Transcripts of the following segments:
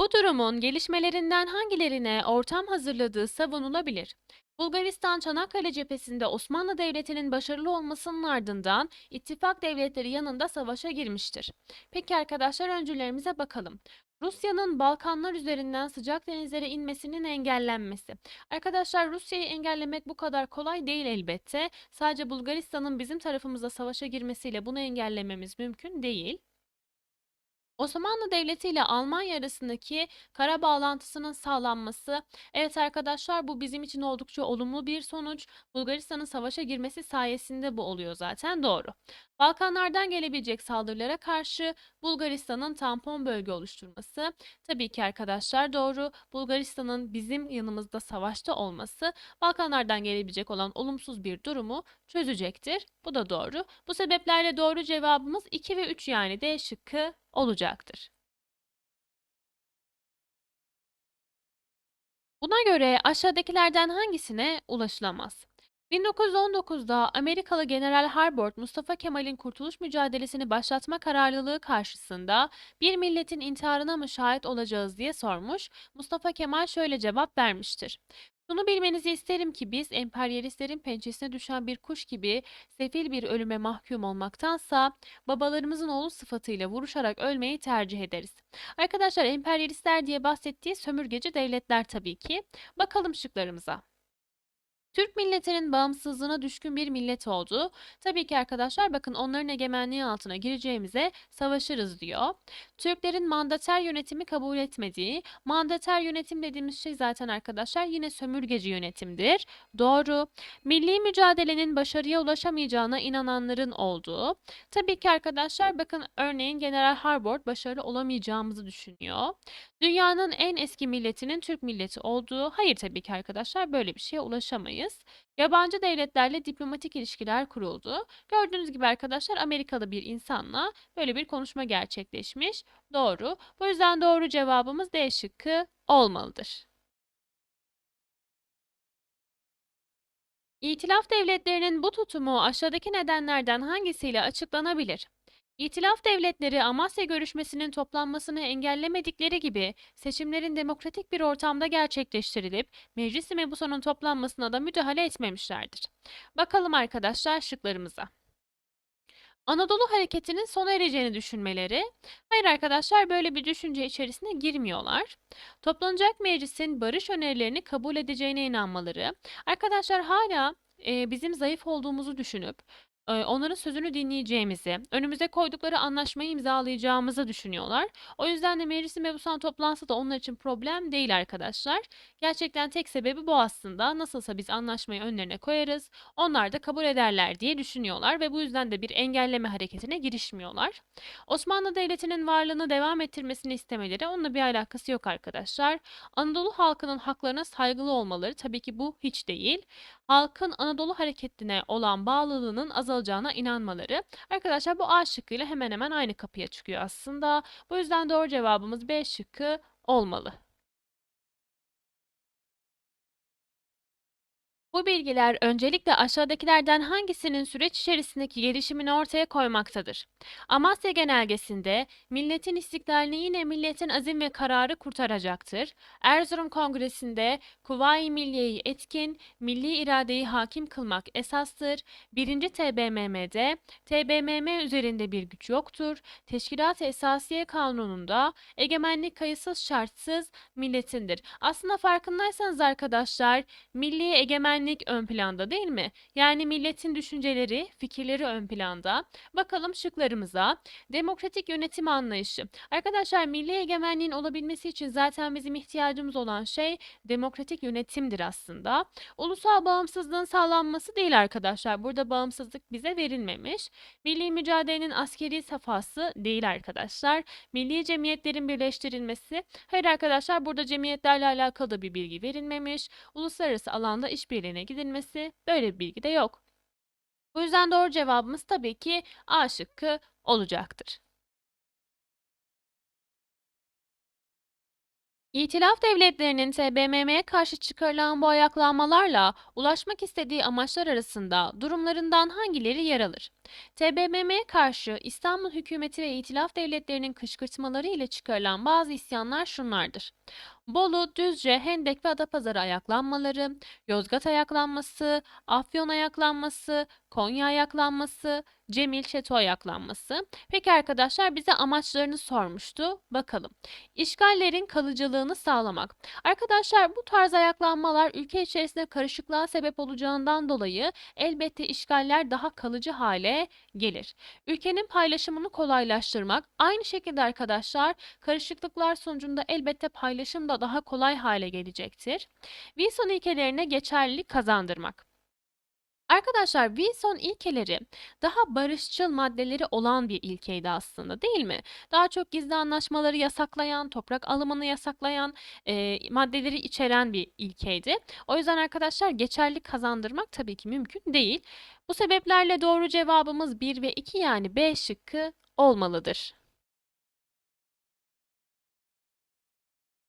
Bu durumun gelişmelerinden hangilerine ortam hazırladığı savunulabilir. Bulgaristan Çanakkale cephesinde Osmanlı Devleti'nin başarılı olmasının ardından ittifak devletleri yanında savaşa girmiştir. Peki arkadaşlar öncülerimize bakalım. Rusya'nın Balkanlar üzerinden sıcak denizlere inmesinin engellenmesi. Arkadaşlar Rusya'yı engellemek bu kadar kolay değil elbette. Sadece Bulgaristan'ın bizim tarafımıza savaşa girmesiyle bunu engellememiz mümkün değil. Osmanlı Devleti ile Almanya arasındaki kara bağlantısının sağlanması. Evet arkadaşlar bu bizim için oldukça olumlu bir sonuç. Bulgaristan'ın savaşa girmesi sayesinde bu oluyor zaten doğru. Balkanlardan gelebilecek saldırılara karşı Bulgaristan'ın tampon bölge oluşturması. Tabii ki arkadaşlar doğru. Bulgaristan'ın bizim yanımızda savaşta olması Balkanlardan gelebilecek olan olumsuz bir durumu çözecektir. Bu da doğru. Bu sebeplerle doğru cevabımız 2 ve 3 yani D şıkkı olacaktır. Buna göre aşağıdakilerden hangisine ulaşılamaz? 1919'da Amerikalı General Harbord Mustafa Kemal'in kurtuluş mücadelesini başlatma kararlılığı karşısında bir milletin intiharına mı şahit olacağız diye sormuş. Mustafa Kemal şöyle cevap vermiştir. Şunu bilmenizi isterim ki biz emperyalistlerin pençesine düşen bir kuş gibi sefil bir ölüme mahkum olmaktansa babalarımızın oğlu sıfatıyla vuruşarak ölmeyi tercih ederiz. Arkadaşlar emperyalistler diye bahsettiği sömürgeci devletler tabii ki. Bakalım şıklarımıza. Türk milletinin bağımsızlığına düşkün bir millet olduğu. Tabii ki arkadaşlar bakın onların egemenliği altına gireceğimize savaşırız diyor. Türklerin mandater yönetimi kabul etmediği. Mandater yönetim dediğimiz şey zaten arkadaşlar yine sömürgeci yönetimdir. Doğru. Milli mücadelenin başarıya ulaşamayacağına inananların olduğu. Tabii ki arkadaşlar bakın örneğin General Harbord başarılı olamayacağımızı düşünüyor. Dünyanın en eski milletinin Türk milleti olduğu. Hayır tabii ki arkadaşlar böyle bir şeye ulaşamayız. Yabancı devletlerle diplomatik ilişkiler kuruldu. Gördüğünüz gibi arkadaşlar Amerikalı bir insanla böyle bir konuşma gerçekleşmiş. Doğru. Bu yüzden doğru cevabımız D şıkkı olmalıdır. İtilaf devletlerinin bu tutumu aşağıdaki nedenlerden hangisiyle açıklanabilir? İtilaf devletleri Amasya görüşmesinin toplanmasını engellemedikleri gibi seçimlerin demokratik bir ortamda gerçekleştirilip Meclis-i Mebusan'ın toplanmasına da müdahale etmemişlerdir. Bakalım arkadaşlar şıklarımıza. Anadolu hareketinin sona ereceğini düşünmeleri. Hayır arkadaşlar böyle bir düşünce içerisine girmiyorlar. Toplanacak meclisin barış önerilerini kabul edeceğine inanmaları. Arkadaşlar hala e, bizim zayıf olduğumuzu düşünüp Onların sözünü dinleyeceğimizi, önümüze koydukları anlaşmayı imzalayacağımızı düşünüyorlar. O yüzden de Meclis-i Mebusan toplansa da onlar için problem değil arkadaşlar. Gerçekten tek sebebi bu aslında. Nasılsa biz anlaşmayı önlerine koyarız, onlar da kabul ederler diye düşünüyorlar ve bu yüzden de bir engelleme hareketine girişmiyorlar. Osmanlı Devleti'nin varlığını devam ettirmesini istemeleri onunla bir alakası yok arkadaşlar. Anadolu halkının haklarına saygılı olmaları tabii ki bu hiç değil halkın Anadolu hareketine olan bağlılığının azalacağına inanmaları. Arkadaşlar bu A şıkkıyla hemen hemen aynı kapıya çıkıyor aslında. Bu yüzden doğru cevabımız B şıkkı olmalı. Bu bilgiler öncelikle aşağıdakilerden hangisinin süreç içerisindeki gelişimini ortaya koymaktadır? Amasya Genelgesi'nde milletin istiklalini yine milletin azim ve kararı kurtaracaktır. Erzurum Kongresi'nde Kuvayi Milliye'yi etkin, milli iradeyi hakim kılmak esastır. 1. TBMM'de TBMM üzerinde bir güç yoktur. Teşkilat-ı Esasiye Kanunu'nda egemenlik kayıtsız şartsız milletindir. Aslında farkındaysanız arkadaşlar milli egemenlik ön planda değil mi? Yani milletin düşünceleri, fikirleri ön planda. Bakalım şıklarımıza. Demokratik yönetim anlayışı. Arkadaşlar milli egemenliğin olabilmesi için zaten bizim ihtiyacımız olan şey demokratik yönetimdir aslında. Ulusal bağımsızlığın sağlanması değil arkadaşlar. Burada bağımsızlık bize verilmemiş. Milli mücadelenin askeri safhası değil arkadaşlar. Milli cemiyetlerin birleştirilmesi. Hayır arkadaşlar burada cemiyetlerle alakalı da bir bilgi verilmemiş. Uluslararası alanda işbirliğine gidilmesi böyle bir bilgi de yok. Bu yüzden doğru cevabımız tabii ki A şıkkı olacaktır. İtilaf devletlerinin TBMM'ye karşı çıkarılan bu ayaklanmalarla ulaşmak istediği amaçlar arasında durumlarından hangileri yer alır? TBMM'ye karşı İstanbul hükümeti ve itilaf devletlerinin kışkırtmaları ile çıkarılan bazı isyanlar şunlardır. Bolu, Düzce, Hendek ve Adapazarı ayaklanmaları, Yozgat ayaklanması, Afyon ayaklanması, Konya ayaklanması, Cemil Çeto ayaklanması. Peki arkadaşlar bize amaçlarını sormuştu. Bakalım. İşgallerin kalıcılığını sağlamak. Arkadaşlar bu tarz ayaklanmalar ülke içerisinde karışıklığa sebep olacağından dolayı elbette işgaller daha kalıcı hale gelir. Ülkenin paylaşımını kolaylaştırmak. Aynı şekilde arkadaşlar karışıklıklar sonucunda elbette paylaşım da daha kolay hale gelecektir. Wilson ilkelerine geçerlilik kazandırmak. Arkadaşlar Wilson ilkeleri daha barışçıl maddeleri olan bir ilkeydi aslında değil mi? Daha çok gizli anlaşmaları yasaklayan, toprak alımını yasaklayan e, maddeleri içeren bir ilkeydi. O yüzden arkadaşlar geçerlilik kazandırmak tabii ki mümkün değil. Bu sebeplerle doğru cevabımız 1 ve 2 yani B şıkkı olmalıdır.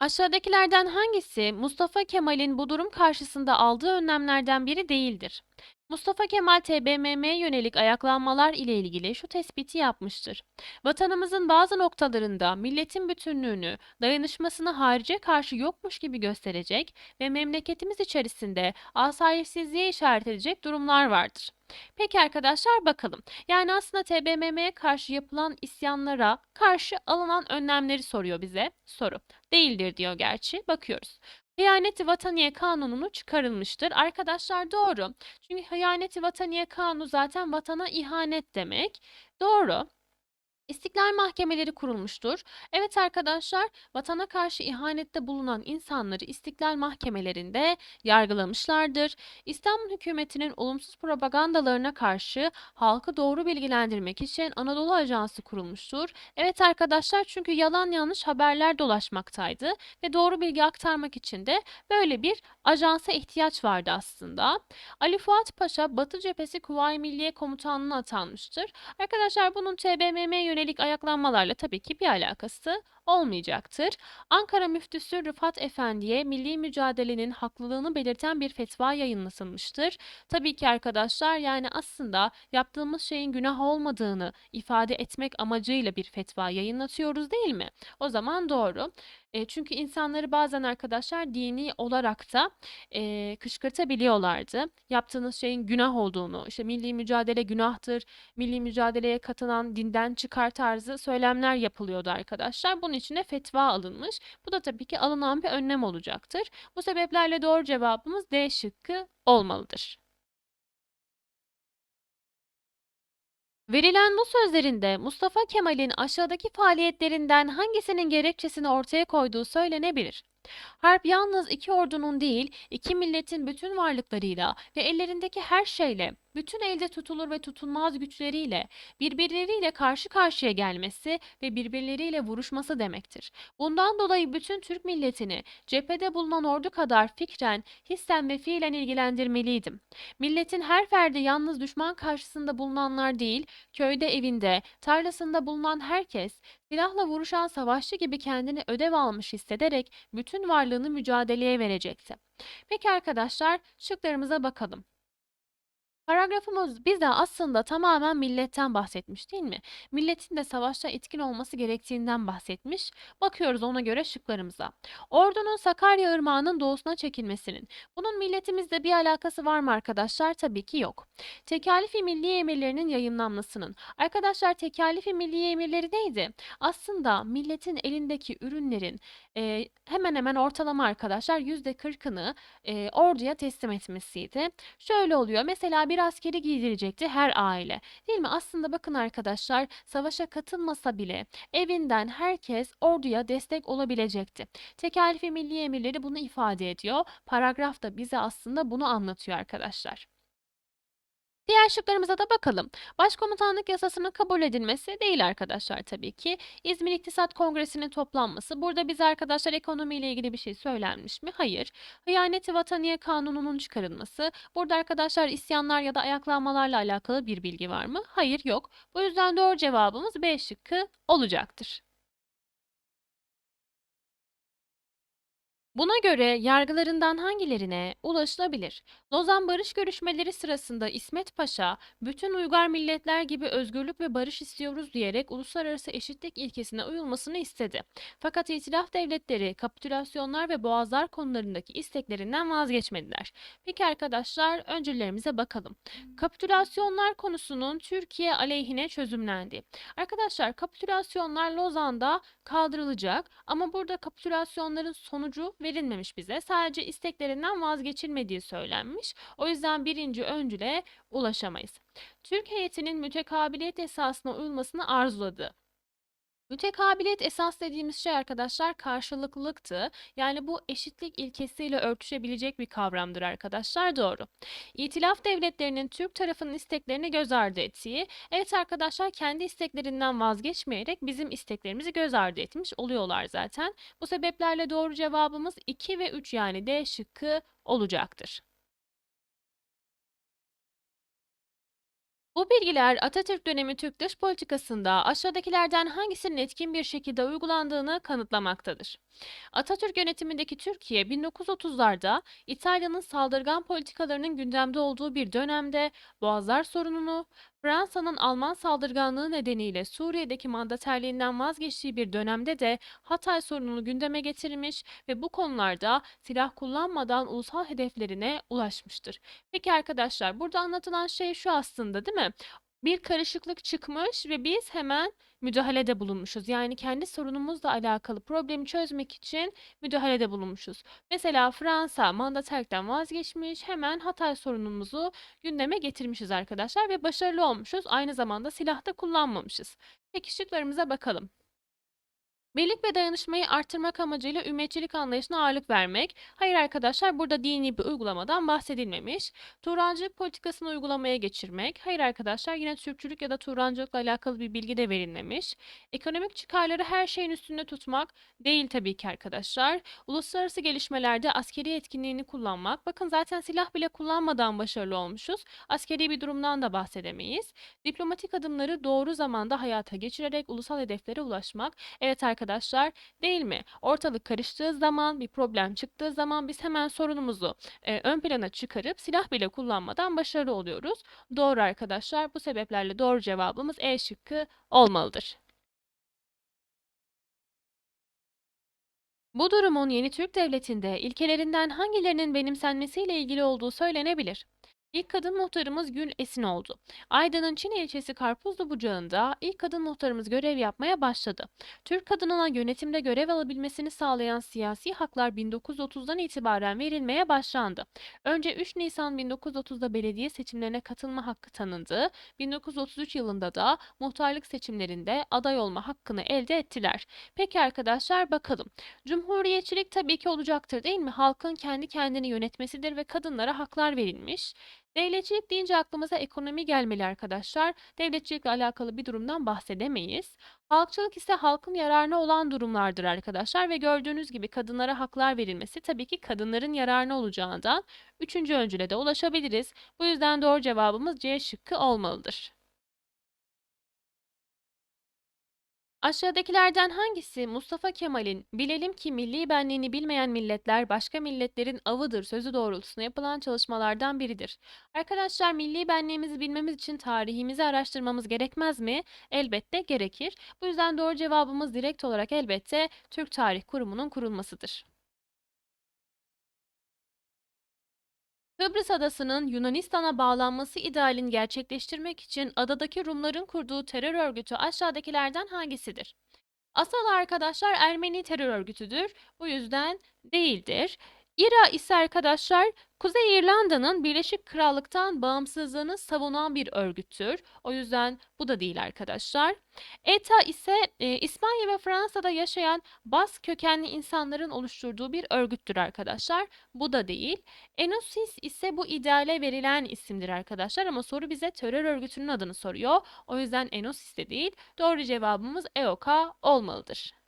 Aşağıdakilerden hangisi Mustafa Kemal'in bu durum karşısında aldığı önlemlerden biri değildir? Mustafa Kemal TBMM'ye yönelik ayaklanmalar ile ilgili şu tespiti yapmıştır. Vatanımızın bazı noktalarında milletin bütünlüğünü, dayanışmasını harice karşı yokmuş gibi gösterecek ve memleketimiz içerisinde asayişsizliğe işaret edecek durumlar vardır. Peki arkadaşlar bakalım. Yani aslında TBMM'ye karşı yapılan isyanlara karşı alınan önlemleri soruyor bize. Soru. Değildir diyor gerçi. Bakıyoruz. Hıyaneti Vataniye Kanununu çıkarılmıştır. Arkadaşlar doğru. Çünkü hıyaneti Vataniye Kanunu zaten vatana ihanet demek. Doğru. İstiklal mahkemeleri kurulmuştur. Evet arkadaşlar, vatana karşı ihanette bulunan insanları istiklal mahkemelerinde yargılamışlardır. İstanbul hükümetinin olumsuz propagandalarına karşı halkı doğru bilgilendirmek için Anadolu Ajansı kurulmuştur. Evet arkadaşlar çünkü yalan yanlış haberler dolaşmaktaydı ve doğru bilgi aktarmak için de böyle bir ajansa ihtiyaç vardı aslında. Ali Fuat Paşa Batı Cephesi Kuvayi Milliye Komutanlığı'na atanmıştır. Arkadaşlar bunun TBMM'ye yönelik ayaklanmalarla tabii ki bir alakası olmayacaktır. Ankara Müftüsü Rıfat Efendi'ye milli mücadelenin haklılığını belirten bir fetva yayınlatılmıştır. Tabii ki arkadaşlar yani aslında yaptığımız şeyin günah olmadığını ifade etmek amacıyla bir fetva yayınlatıyoruz değil mi? O zaman doğru. E, çünkü insanları bazen arkadaşlar dini olarak da e, kışkırtabiliyorlardı. Yaptığınız şeyin günah olduğunu, işte milli mücadele günahtır, milli mücadeleye katılan dinden çıkar tarzı söylemler yapılıyordu arkadaşlar. Bunun için de fetva alınmış. Bu da tabii ki alınan bir önlem olacaktır. Bu sebeplerle doğru cevabımız D şıkkı olmalıdır. Verilen bu sözlerinde Mustafa Kemal'in aşağıdaki faaliyetlerinden hangisinin gerekçesini ortaya koyduğu söylenebilir. Harp yalnız iki ordunun değil, iki milletin bütün varlıklarıyla ve ellerindeki her şeyle, bütün elde tutulur ve tutulmaz güçleriyle, birbirleriyle karşı karşıya gelmesi ve birbirleriyle vuruşması demektir. Bundan dolayı bütün Türk milletini cephede bulunan ordu kadar fikren, hissen ve fiilen ilgilendirmeliydim. Milletin her ferdi yalnız düşman karşısında bulunanlar değil, köyde evinde, tarlasında bulunan herkes, silahla vuruşan savaşçı gibi kendini ödev almış hissederek bütün varlığını mücadeleye verecekti. Peki arkadaşlar, şıklarımıza bakalım. Paragrafımız bize aslında tamamen milletten bahsetmiş değil mi? Milletin de savaşta etkin olması gerektiğinden bahsetmiş. Bakıyoruz ona göre şıklarımıza. Ordunun Sakarya Irmağı'nın doğusuna çekilmesinin. Bunun milletimizle bir alakası var mı arkadaşlar? Tabii ki yok. Tekalifi milli emirlerinin yayınlanmasının. Arkadaşlar tekalifi milli emirleri neydi? Aslında milletin elindeki ürünlerin e, hemen hemen ortalama arkadaşlar %40'ını e, orduya teslim etmesiydi. Şöyle oluyor. Mesela bir askeri giydirecekti her aile. Değil mi? Aslında bakın arkadaşlar savaşa katılmasa bile evinden herkes orduya destek olabilecekti. Tekalifi milli emirleri bunu ifade ediyor. Paragraf da bize aslında bunu anlatıyor arkadaşlar. Diğer şıklarımıza da bakalım. Başkomutanlık yasasının kabul edilmesi değil arkadaşlar tabii ki. İzmir İktisat Kongresi'nin toplanması. Burada bize arkadaşlar ekonomiyle ilgili bir şey söylenmiş mi? Hayır. Hıyaneti Vataniye Kanunu'nun çıkarılması. Burada arkadaşlar isyanlar ya da ayaklanmalarla alakalı bir bilgi var mı? Hayır yok. Bu yüzden doğru cevabımız B şıkkı olacaktır. Buna göre yargılarından hangilerine ulaşılabilir? Lozan Barış görüşmeleri sırasında İsmet Paşa, bütün uygar milletler gibi özgürlük ve barış istiyoruz diyerek uluslararası eşitlik ilkesine uyulmasını istedi. Fakat itilaf devletleri kapitülasyonlar ve boğazlar konularındaki isteklerinden vazgeçmediler. Peki arkadaşlar öncüllerimize bakalım. Kapitülasyonlar konusunun Türkiye aleyhine çözümlendi. Arkadaşlar kapitülasyonlar Lozan'da kaldırılacak ama burada kapitülasyonların sonucu verilmemiş bize. Sadece isteklerinden vazgeçilmediği söylenmiş. O yüzden birinci öncüle ulaşamayız. Türk heyetinin mütekabiliyet esasına uyulmasını arzuladı. Mütekabiliyet esas dediğimiz şey arkadaşlar karşılıklılıktı. Yani bu eşitlik ilkesiyle örtüşebilecek bir kavramdır arkadaşlar. Doğru. İtilaf devletlerinin Türk tarafının isteklerini göz ardı ettiği, evet arkadaşlar kendi isteklerinden vazgeçmeyerek bizim isteklerimizi göz ardı etmiş oluyorlar zaten. Bu sebeplerle doğru cevabımız 2 ve 3 yani D şıkkı olacaktır. Bu bilgiler Atatürk dönemi Türk dış politikasında aşağıdakilerden hangisinin etkin bir şekilde uygulandığını kanıtlamaktadır. Atatürk yönetimindeki Türkiye 1930'larda İtalya'nın saldırgan politikalarının gündemde olduğu bir dönemde Boğazlar sorununu, Fransa'nın Alman saldırganlığı nedeniyle Suriye'deki mandaterliğinden vazgeçtiği bir dönemde de Hatay sorununu gündeme getirmiş ve bu konularda silah kullanmadan ulusal hedeflerine ulaşmıştır. Peki arkadaşlar burada anlatılan şey şu aslında değil mi? Bir karışıklık çıkmış ve biz hemen müdahalede bulunmuşuz. Yani kendi sorunumuzla alakalı problemi çözmek için müdahalede bulunmuşuz. Mesela Fransa mandaterlikten vazgeçmiş, hemen Hatay sorunumuzu gündeme getirmişiz arkadaşlar ve başarılı olmuşuz. Aynı zamanda silah da kullanmamışız. Peki şıklarımıza bakalım. Birlik ve dayanışmayı artırmak amacıyla ümmetçilik anlayışına ağırlık vermek. Hayır arkadaşlar burada dini bir uygulamadan bahsedilmemiş. Turancılık politikasını uygulamaya geçirmek. Hayır arkadaşlar yine Türkçülük ya da Turancılıkla alakalı bir bilgi de verilmemiş. Ekonomik çıkarları her şeyin üstünde tutmak değil tabii ki arkadaşlar. Uluslararası gelişmelerde askeri etkinliğini kullanmak. Bakın zaten silah bile kullanmadan başarılı olmuşuz. Askeri bir durumdan da bahsedemeyiz. Diplomatik adımları doğru zamanda hayata geçirerek ulusal hedeflere ulaşmak. Evet arkadaşlar arkadaşlar değil mi? Ortalık karıştığı zaman, bir problem çıktığı zaman biz hemen sorunumuzu e, ön plana çıkarıp silah bile kullanmadan başarılı oluyoruz. Doğru arkadaşlar. Bu sebeplerle doğru cevabımız E şıkkı olmalıdır. Bu durumun yeni Türk Devleti'nde ilkelerinden hangilerinin benimsenmesiyle ilgili olduğu söylenebilir. İlk kadın muhtarımız Gül Esin oldu. Aydın'ın Çin ilçesi Karpuzlu Bucağı'nda ilk kadın muhtarımız görev yapmaya başladı. Türk kadınına yönetimde görev alabilmesini sağlayan siyasi haklar 1930'dan itibaren verilmeye başlandı. Önce 3 Nisan 1930'da belediye seçimlerine katılma hakkı tanındı. 1933 yılında da muhtarlık seçimlerinde aday olma hakkını elde ettiler. Peki arkadaşlar bakalım. Cumhuriyetçilik tabii ki olacaktır değil mi? Halkın kendi kendini yönetmesidir ve kadınlara haklar verilmiş. Devletçilik deyince aklımıza ekonomi gelmeli arkadaşlar. Devletçilikle alakalı bir durumdan bahsedemeyiz. Halkçılık ise halkın yararına olan durumlardır arkadaşlar ve gördüğünüz gibi kadınlara haklar verilmesi tabii ki kadınların yararına olacağından üçüncü öncüle de ulaşabiliriz. Bu yüzden doğru cevabımız C şıkkı olmalıdır. Aşağıdakilerden hangisi Mustafa Kemal'in "Bilelim ki milli benliğini bilmeyen milletler başka milletlerin avıdır" sözü doğrultusunda yapılan çalışmalardan biridir? Arkadaşlar milli benliğimizi bilmemiz için tarihimizi araştırmamız gerekmez mi? Elbette gerekir. Bu yüzden doğru cevabımız direkt olarak elbette Türk Tarih Kurumu'nun kurulmasıdır. Kıbrıs adasının Yunanistan'a bağlanması idealini gerçekleştirmek için adadaki Rumların kurduğu terör örgütü aşağıdakilerden hangisidir? Asıl arkadaşlar Ermeni terör örgütüdür. Bu yüzden değildir. İRA ise arkadaşlar Kuzey İrlanda'nın Birleşik Krallık'tan bağımsızlığını savunan bir örgüttür. O yüzden bu da değil arkadaşlar. ETA ise e, İspanya ve Fransa'da yaşayan Bas kökenli insanların oluşturduğu bir örgüttür arkadaşlar. Bu da değil. Enosis ise bu ideale verilen isimdir arkadaşlar ama soru bize terör örgütünün adını soruyor. O yüzden Enosis de değil. Doğru cevabımız EOKA olmalıdır.